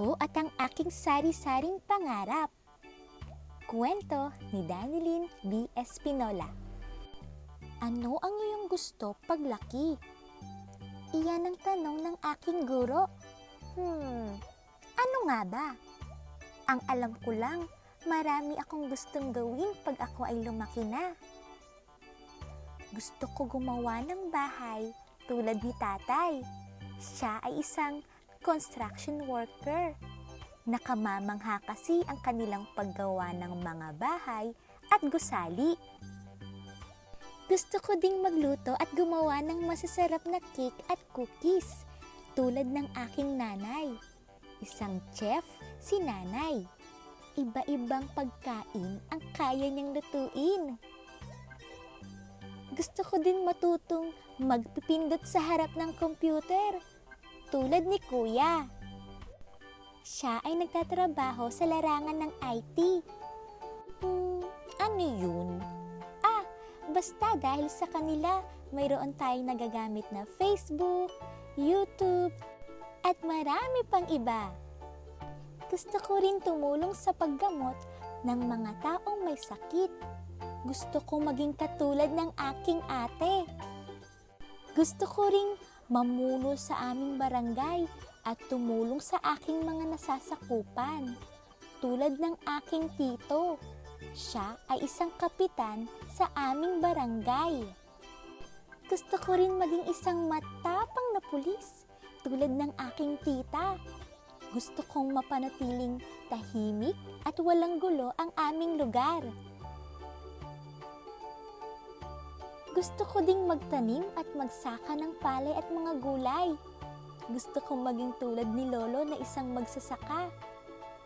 Ako at ang aking sari-saring pangarap. Kwento ni Danilyn B. Espinola. Ano ang iyong gusto paglaki? Iyan ang tanong ng aking guro. Hmm, ano nga ba? Ang alam ko lang, marami akong gustong gawin pag ako ay lumaki na. Gusto ko gumawa ng bahay tulad ni tatay. Siya ay isang construction worker. Nakamamangha kasi ang kanilang paggawa ng mga bahay at gusali. Gusto ko ding magluto at gumawa ng masasarap na cake at cookies tulad ng aking nanay. Isang chef si nanay. Iba-ibang pagkain ang kaya niyang lutuin. Gusto ko din matutong magpipindot sa harap ng computer tulad ni kuya. Siya ay nagtatrabaho sa larangan ng IT. Hmm, ano yun? Ah, basta dahil sa kanila, mayroon tayong nagagamit na Facebook, YouTube, at marami pang iba. Gusto ko rin tumulong sa paggamot ng mga taong may sakit. Gusto ko maging katulad ng aking ate. Gusto ko ring mamuno sa aming barangay at tumulong sa aking mga nasasakupan. Tulad ng aking tito. Siya ay isang kapitan sa aming barangay. Gusto ko rin maging isang matapang na pulis tulad ng aking tita. Gusto kong mapanatiling tahimik at walang gulo ang aming lugar. Gusto ko ding magtanim at magsaka ng palay at mga gulay. Gusto kong maging tulad ni Lolo na isang magsasaka.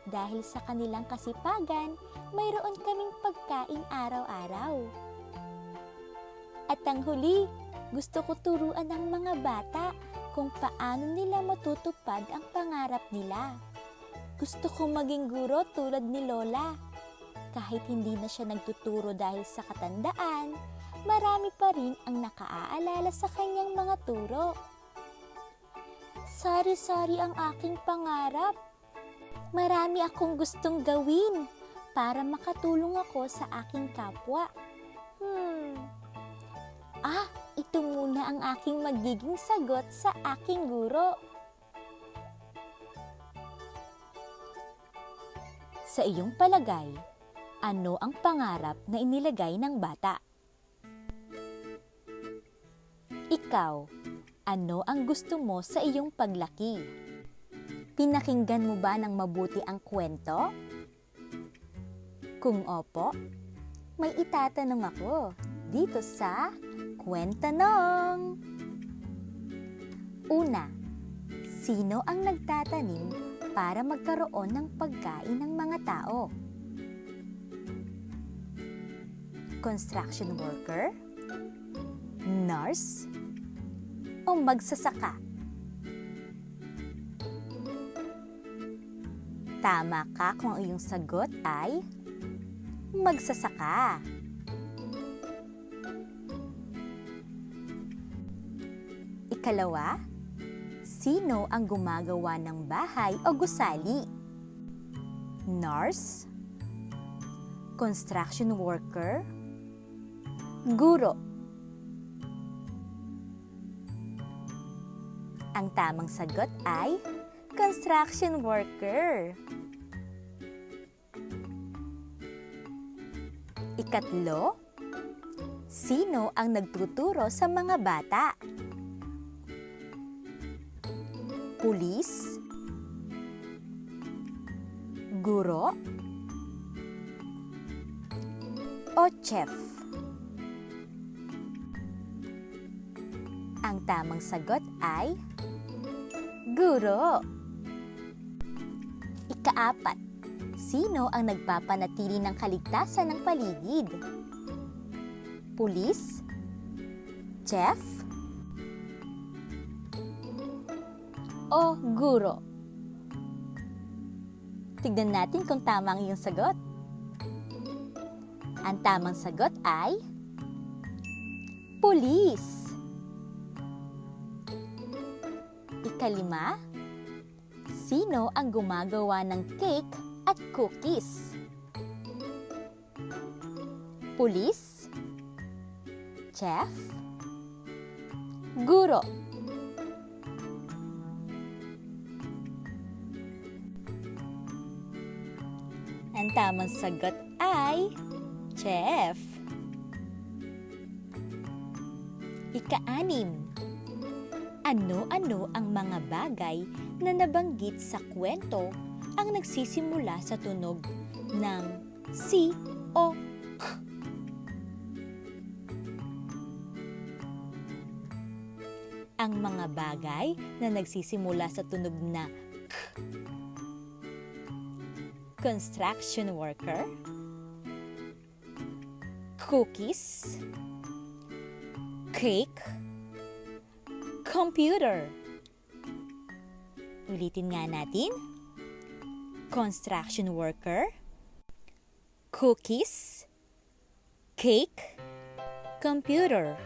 Dahil sa kanilang kasipagan, mayroon kaming pagkain araw-araw. At ang huli, gusto ko turuan ang mga bata kung paano nila matutupad ang pangarap nila. Gusto kong maging guro tulad ni Lola. Kahit hindi na siya nagtuturo dahil sa katandaan, marami pa rin ang nakaaalala sa kanyang mga turo. Sari-sari ang aking pangarap. Marami akong gustong gawin para makatulong ako sa aking kapwa. Hmm. Ah, ito muna ang aking magiging sagot sa aking guro. Sa iyong palagay, ano ang pangarap na inilagay ng bata? Ikaw, ano ang gusto mo sa iyong paglaki? Pinakinggan mo ba ng mabuti ang kwento? Kung opo, may itatanong ako dito sa Kwentanong! Una, sino ang nagtatanim para magkaroon ng pagkain ng mga tao? Construction worker? Nurse? O magsasaka? Tama ka kung ang iyong sagot ay magsasaka. Ikalawa, sino ang gumagawa ng bahay o gusali? Nurse? Construction worker? Guro? Ang tamang sagot ay construction worker. Ikatlo, sino ang nagtuturo sa mga bata? Pulis? Guro? O chef? Ang tamang sagot ay guro. Ikaapat, sino ang nagpapanatili ng kaligtasan ng paligid? Pulis? Chef? O guro? Tignan natin kung tama ang iyong sagot. Ang tamang sagot ay pulis. Ikalima, Sino ang gumagawa ng cake at cookies? Pulis? Chef? Guro? Ang tamang sagot ay Chef. Ika-anim. Ano-ano ang mga bagay na nabanggit sa kwento ang nagsisimula sa tunog ng si o k? Ang mga bagay na nagsisimula sa tunog na k. Construction worker, cookies, cake, computer. Ulitin nga natin. Construction worker, cookies, cake, computer.